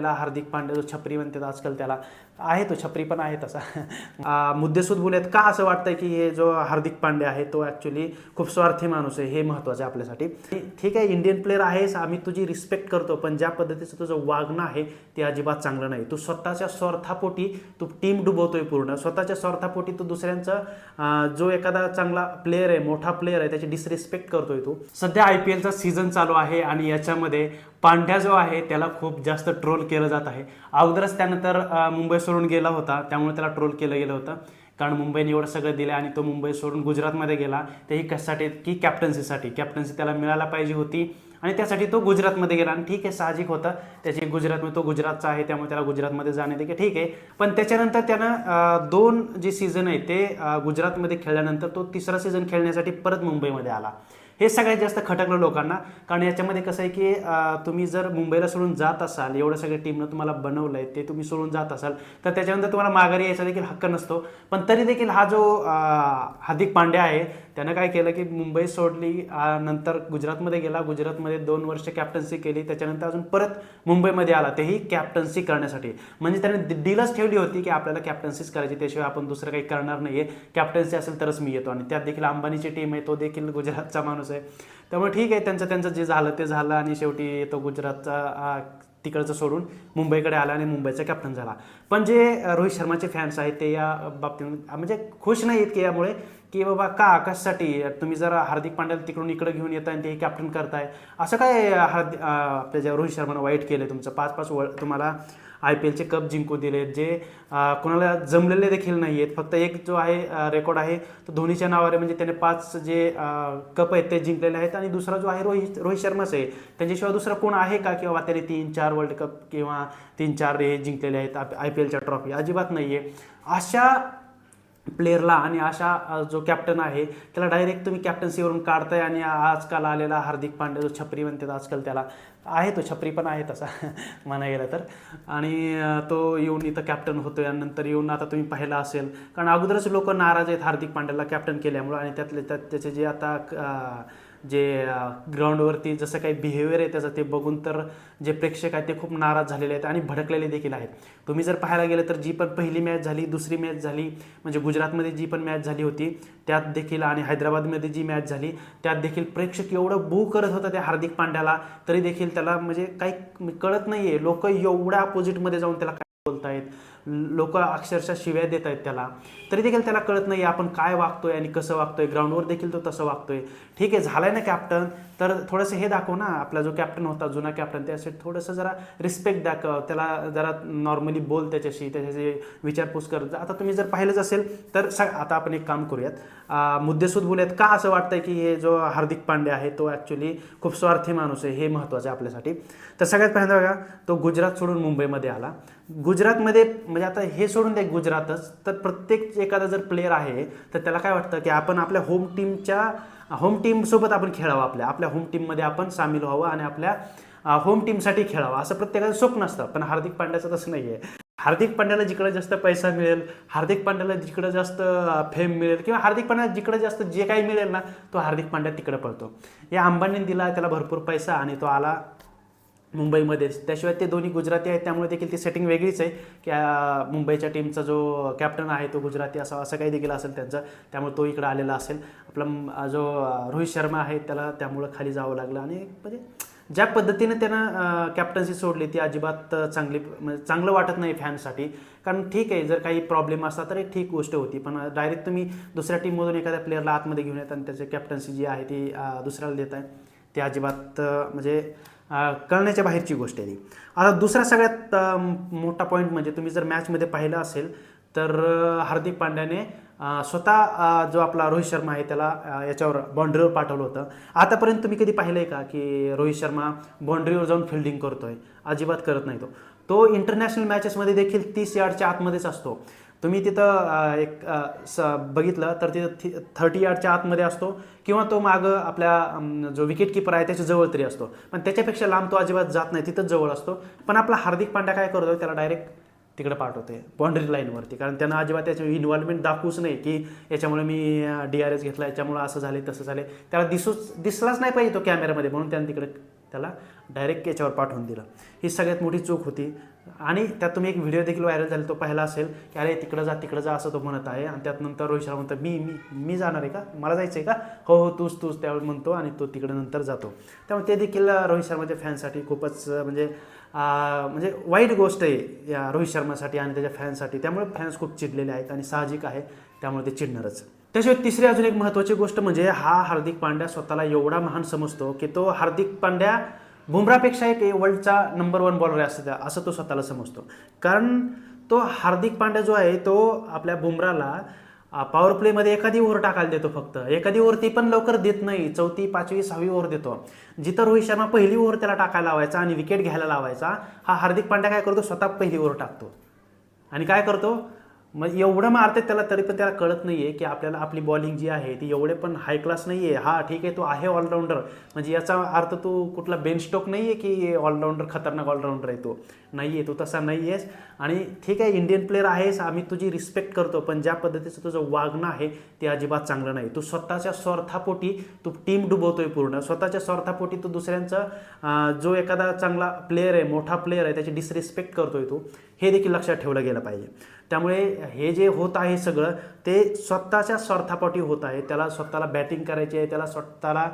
झालेला हार्दिक पांड्या जो छपरी म्हणतात आजकाल त्याला आहे तो छपरी पण आहे तसा. मुद्देसूद बोलत का असं वाटतंय की हे जो हार्दिक पांड्या आहे तो ॲक्च्युली खूप स्वार्थी माणूस आहे हे महत्त्वाचं आहे आपल्यासाठी. ठीक आहे इंडियन प्लेअर आहेस आम्ही तुझी रिस्पेक्ट करतो पण ज्या पद्धतीचं तुझं वागणं आहे ते अजिबात चांगलं नाही. तू स्वतःच्या स्वार्थापोटी तू टीम डुबवतोय पूर्ण. स्वतःच्या स्वार्थापोटी तू दुसऱ्यांचं जो एखादा चांगला प्लेअर आहे मोठा प्लेअर आहे त्याची डिसरिस्पेक्ट करतोय तू. सध्या आय पी एलचा सीझन चालू आहे आणि याच्यामध्ये पांड्या जो आहे त्याला खूप जास्त ट्रोल केलं जात आहे. अगोदरच त्यानंतर मुंबई सोडून गेला होता. त्यामुळे त्याला ट्रोल केलं गेलं होतं. कारण मुंबईने एवढं सगळं दिलं आणि तो मुंबई सोडून गुजरातमध्ये गेला. तेही कशासाठी की कॅप्टन्सीसाठी कॅप्टन्सी त्याला मिळायला पाहिजे होती आणि त्यासाठी तो गुजरातमध्ये गेला. आणि ठीक आहे साहजिक होतं. त्याची गुजरातमध्ये तो गुजरातचा आहे त्यामुळे त्याला गुजरातमध्ये जाणे देखील ठीक आहे. पण त्याच्यानंतर त्यानं दोन जे सीझन आहे ते गुजरातमध्ये खेळल्यानंतर तो तिसरा सीझन खेळण्यासाठी परत मुंबईमध्ये आला. हे सगळ्यात जास्त खटकलं लोकांना. कारण याच्यामध्ये कसं आहे की तुम्ही जर मुंबईला सोडून जात असाल एवढं सगळ्या टीमनं तुम्हाला बनवलं आहे ते तुम्ही सोडून जात असाल तर त्याच्यानंतर तुम्हाला माघारी यायचा देखील हक्क नसतो. पण तरी देखील हा जो हार्दिक पांड्या आहे त्यानं काय केलं की मुंबई सोडली नंतर गुजरातमध्ये गेला. गुजरातमध्ये दोन वर्ष कॅप्टन्सी केली. त्याच्यानंतर अजून परत मुंबईमध्ये आला. तेही कॅप्टन्सी करण्यासाठी. म्हणजे त्याने डीलच ठेवली होती की आपल्याला कॅप्टन्सीच करायची. त्याशिवाय आपण दुसरं काही करणार नाही आहे कॅप्टन्सी असेल तरच मी येतो. आणि त्यात देखील अंबानीची टीम आहे तो देखील गुजरातचा माणूस आहे. त्यामुळे ठीक आहे त्यांचं त्यांचं जे झालं ते झालं आणि शेवटी तो गुजरातचा तिकडचं सोडून मुंबईकडे आला आणि मुंबईचा कॅप्टन झाला. पण जे रोहित शर्माचे फॅन्स आहेत ते या बाबतीत म्हणजे खुश नाही आहेत की यामुळे की बाबा का आकाशसाठी? तुम्ही जर हार्दिक पांड्याला तिकडून इकडे घेऊन येताय आणि ते कॅप्टन करताय. असं काय हार्दिक आपल्या ज्या रोहित शर्मानं वाईट केलं तुमचं? पाच पाच व तुम्हाला आय पी एलचे कप जिंकू दिले जे कोणाला जमलेले देखील नाही आहेत फक्त एक जो आहे रेकॉर्ड आहे तो धोनीच्या नावावर म्हणजे त्याने पाच जे कप आहेत ते जिंकलेले आहेत. आणि दुसरा जो आहे रोहित रोहित शर्माच आहे. त्यांच्याशिवाय दुसरा कोण आहे का? किंवा त्याने तीन चार वर्ल्ड कप किंवा तीन चार हे जिंकलेले आहेत आय पी एलच्या ट्रॉफी अजिबात नाही आहे अशा प्लेअरला आणि अशा जो कॅप्टन आहे त्याला डायरेक्ट तुम्ही कॅप्टन्सीवरून काढताय आणि आजकाल आलेला हार्दिक पांड्या जो छपरी म्हणतात आजकाल त्याला आहे तो छपरी पण आहे तसा म्हणा गेलं तर. आणि तो येऊन इथं कॅप्टन होतोय आणि नंतर येऊन आता तुम्ही पाहिला असेल. कारण अगोदरच लोक नाराज आहेत हार्दिक पांड्याला कॅप्टन केल्यामुळं आणि त्यातले त्यात त्याचे जे आता अ, जे ग्राउंडवरती जसं काही बिहेवियर आहे त्याचं ते बघून तर जे प्रेक्षक आहेत ते खूप नाराज झालेले आहेत आणि भडकलेले देखील आहेत. तुम्ही जर पाहायला गेलं तर जी पण पहिली मॅच झाली दुसरी मॅच झाली म्हणजे गुजरातमध्ये जी पण मॅच झाली होती त्यात देखील आणि हैदराबादमध्ये जी मॅच झाली त्यात देखील प्रेक्षक एवढं बू करत होतं त्या हार्दिक पांड्याला तरी देखील त्याला म्हणजे काही कळत नाही आहे लोक एवढ्या अपोजिटमध्ये जाऊन त्याला काय बोलतायत? लोक अक्षरशः शिव्या देत आहेत त्याला. तरी देखील त्याला कळत नाही आपण काय वागतोय आणि कसं वागतोय. ग्राउंडवर देखील तो तसं वागतोय. ठीक आहे झालाय ना कॅप्टन तर थोडंसं हे दाखव ना आपला जो कॅप्टन होता जुना कॅप्टन त्यासाठी थोडंसं जरा रिस्पेक्ट दाखव. त्याला जरा नॉर्मली बोल त्याच्याशी त्याच्याशी विचारपूस कर. आता तुम्ही जर पाहिलंच असेल तर स आता आपण एक काम करूयात. मुद्देसूद बोलूयात. का असं वाटतंय की हे जो हार्दिक पांडे आहे तो ॲक्च्युली खूप स्वार्थी माणूस आहे हे महत्त्वाचं आहे आपल्यासाठी. तर सगळ्यात पहिल्यांदा बघा तो गुजरात सोडून मुंबईमध्ये आला. गुजरातमध्ये म्हणजे आता हे सोडून द्या गुजरातच तर प्रत्येक एखादा जर प्लेअर आहे तर त्याला काय वाटतं की आपण आपल्या होम टीमच्या होम टीमसोबत आपण खेळावं आपल्या. आपल्या होम टीममध्ये आपण सामील व्हावं आणि आपल्या होम टीमसाठी खेळावं. असं प्रत्येकाचं स्वप्न असतं पण हार्दिक पांड्याचं तसं नाही आहे हार्दिक पांड्याला जिकडे जास्त पैसा मिळेल हार्दिक पांड्याला जिकडं जास्त फेम मिळेल किंवा हार्दिक पांड्याला जिकडं जास्त जे काही मिळेल ना तो हार्दिक पांड्या तिकडे पळतो. या अंबानीने दिला त्याला भरपूर पैसा आणि तो आला मुंबईमध्येच. त्याशिवाय ते दोन्ही गुजराती आहेत त्यामुळे देखील ती सेटिंग वेगळीच आहे की मुंबईच्या टीमचा जो कॅप्टन आहे तो गुजराती असा असं काही देखील असेल त्यांचं त्यामुळे तो इकडं आलेला असेल. आपला जो रोहित शर्मा आहे त्याला त्यामुळं खाली जावं लागलं आणि म्हणजे ज्या पद्धतीने त्यानं कॅप्टन्सी सोडली ती अजिबात चांगली म्हणजे चांगलं वाटत नाही फॅनसाठी कारण ठीक आहे जर काही प्रॉब्लेम असला तर एक ठीक गोष्ट होती पण डायरेक्ट तुम्ही दुसऱ्या टीममधून एखाद्या प्लेअरला आतमध्ये घेऊन येत आणि त्याची कॅप्टन्सी जी आहे ती दुसऱ्याला देत आहे ते अजिबात म्हणजे कळण्याच्या बाहेरची गोष्ट आहे ती. आता दुसरा सगळ्यात मोठा पॉईंट म्हणजे तुम्ही जर मॅचमध्ये पाहिलं असेल तर हार्दिक पांड्याने स्वतः जो आपला रोहित शर्मा आहे त्याला याच्यावर बाउंड्रीवर पाठवलं होतं. आतापर्यंत तुम्ही कधी पाहिलं आहे का की रोहित शर्मा बाउंड्रीवर जाऊन फिल्डिंग करतोय? अजिबात करत नाही तो. तो इंटरनॅशनल मॅचेसमध्ये देखील तीस यार्डच्या आतमध्येच असतो. तुम्ही तिथं एक स बघितलं तर तिथं थर्टी यार्डच्या आतमध्ये असतो किंवा तो मागं आपल्या जो विकेट किपर आहे त्याच्याजवळ तरी असतो. पण त्याच्यापेक्षा लांब तो अजिबात जात नाही तिथंच जवळ असतो. पण आपला हार्दिक पांड्या काय करतो त्याला डायरेक्ट तिकडे पाठवते बाउंड्री लाईनवरती कारण त्यांना अजिबात त्याच्या इन्व्हॉल्वमेंट दाखवूच नाही की याच्यामुळे मी डी आर एस घेतला याच्यामुळे असं झाले तसं झाले. त्याला दिसूच दिसलाच नाही पाहिजे तो कॅमेऱ्यामध्ये म्हणून त्यानं तिकडे त्याला डायरेक्ट याच्यावर पाठवून दिलं. ही सगळ्यात मोठी चूक होती. आणि त्यात तुम्ही एक व्हिडिओ देखील व्हायरल झाला तो पाहिला असेल की अरे तिकडं जा तिकडं जा असं तो म्हणत आहे. आणि त्यात नंतर रोहित शर्मा म्हणतो मी मी मी जाणार आहे का? मला जायचं आहे का? हो हो तूच तूच. त्यावेळी म्हणतो आणि तो तिकडं नंतर जातो. त्यामुळे ते देखील रोहित शर्माच्या फॅनसाठी खूपच म्हणजे म्हणजे वाईट गोष्ट आहे या रोहित शर्मासाठी आणि त्याच्या फॅनसाठी त्यामुळे फॅन्स खूप चिडलेले आहेत आणि साहजिक आहे. त्यामुळे ते चिडणारच. त्याशिवाय तिसरी अजून एक महत्त्वाची गोष्ट म्हणजे हा हार्दिक पांड्या स्वतःला एवढा महान समजतो की तो हार्दिक पांड्या बुमरापेक्षा एक वर्ल्डचा नंबर वन बॉलर असतो असं असं तो स्वतःला समजतो. कारण तो हार्दिक पांड्या जो आहे तो आपल्या बुमराला पॉवर प्लेमध्ये एखादी ओव्हर टाकायला देतो फक्त. एखादी ओव्हर ती पण लवकर देत नाही. चौथी पाचवी सहावी ओव्हर देतो. जिथं रोहित शर्मा पहिली ओव्हर त्याला टाकायला लावायचा आणि विकेट घ्यायला लावायचा हा हार्दिक पांड्या काय करतो? स्वतः पहिली ओव्हर टाकतो. आणि काय करतो? मग एवढं मारते त्याला तरी पण त्याला कळत नाही आहे की आपल्याला आपली बॉलिंग जी आहे ती एवढे पण हाय क्लास नाही आहे हा ठीक आहे तो आहे ऑलराऊंडर म्हणजे याचा अर्थ तू कुठला बेनस्टॉक नाही आहे की ऑलराऊंडर खतरनाक ऑलराऊंडर आहे तो. नाही आहे तू तसा नाही आहेस आणि ठीक आहे इंडियन प्लेअर आहेस आम्ही तुझी रिस्पेक्ट करतो पण ज्या पद्धतीचं तुझं वागणं आहे ते अजिबात चांगलं नाही. तू स्वतःच्या स्वार्थापोटी तू टीम डुबवतोय पूर्ण. स्वतःच्या स्वार्थापोटी तू दुसऱ्यांचा जो एखादा चांगला प्लेअर आहे मोठा प्लेअर आहे त्याची डिसरिस्पेक्ट करतोय तू हे देखील लक्षात ठेवलं गेलं पाहिजे. त्यामुळे हे जे होत आहे सगळं ते स्वतःच्या स्वार्थापोटी होत आहे. त्याला स्वतःला बॅटिंग करायची आहे त्याला स्वतःला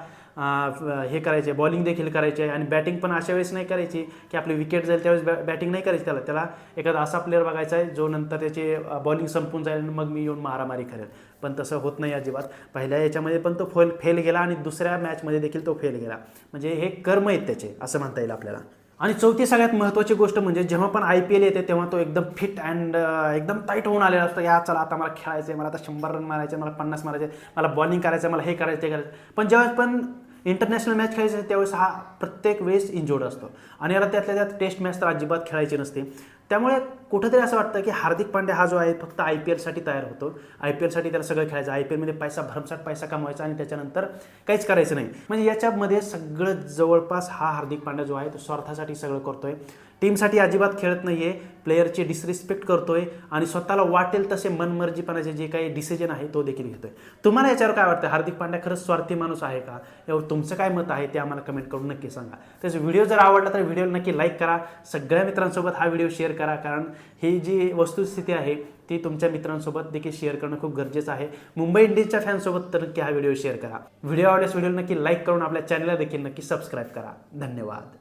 हे करायचे बॉलिंग देखील करायची आहे. आणि बॅटिंग पण अशा वेळेस नाही करायची की आपली विकेट जाईल त्यावेळेस बॅ बॅटिंग नाही करायची त्याला. त्याला एखादा असा प्लेअर बघायचा आहे जो नंतर त्याची बॉलिंग संपून जाईल आणि मग मी येऊन मारामारी करेल. पण तसं होत नाही अजिबात. पहिल्या याच्यामध्ये पण तो फेल फेल गेला आणि दुसऱ्या मॅचमध्ये देखील तो फेल गेला. म्हणजे हे कर्म आहेत त्याचे असं म्हणता येईल आपल्याला. आणि चौथी सगळ्यात महत्त्वाची गोष्ट म्हणजे जेव्हा पण आय पी एल येते तेव्हा तो एकदम फिट अँड एकदम टाईट होऊन आलेला असतो. या चला आता मला खेळायचं आहे मला आता शंभर रन मारायचे मला पन्नास मारायचे मला बॉलिंग करायचं मला हे करायचं ते करायचं पण जेव्हा पण इंटरनॅशनल मॅच खेळायचे त्यावेळेस हा प्रत्येक वेळेस इंजोर्ड असतो. आणि याला त्यातल्या त्यात टेस्ट मॅच तर अजिबात खेळायची नसते. त्यामुळे कुठंतरी असं वाटतं की हार्दिक पांड्या हा जो आहे फक्त आय पी एलसाठी तयार होतो. आय पी एलसाठी त्याला सगळं खेळायचं. आय पी एलमध्ये पैसा भरमसाठ पैसा कमवायचा आणि त्याच्यानंतर काहीच करायचं नाही. म्हणजे याच्यामध्ये सगळं जवळपास हा हार्दिक पांड्या जो आहे तो स्वार्थासाठी सगळं करतोय. टीमसाठी अजिबात खेळत नाही आहे प्लेयरची डिसरिस्पेक्ट करतोय आणि स्वतःला वाटेल तसे मनमर्जीपणाचे जे काही डिसिजन आहे तो देखील घेतोय. तुम्हाला याच्यावर काय वाटतं? हार्दिक पांड्या खरंच स्वार्थी माणूस आहे का? यावर तुमचं काय मत आहे ते आम्हाला कमेंट करून नक्की सांगा. त्याचा व्हिडिओ जर आवडला तर व्हिडिओला नक्की लाईक करा. सगळ्या मित्रांसोबत हा व्हिडिओ शेअर करा कारण ही जी वस्तुस्थिती आहे ती तुमच्या मित्रांसोबत देखील शेअर करणं खूप गरजेचं आहे. मुंबई इंडियन्सच्या फॅनसोबत तर नक्की हा व्हिडिओ शेअर करा. व्हिडिओ आवडल्यास व्हिडिओ नक्की लाईक करून आपल्या चॅनलला देखील नक्की सबस्क्राईब करा. धन्यवाद.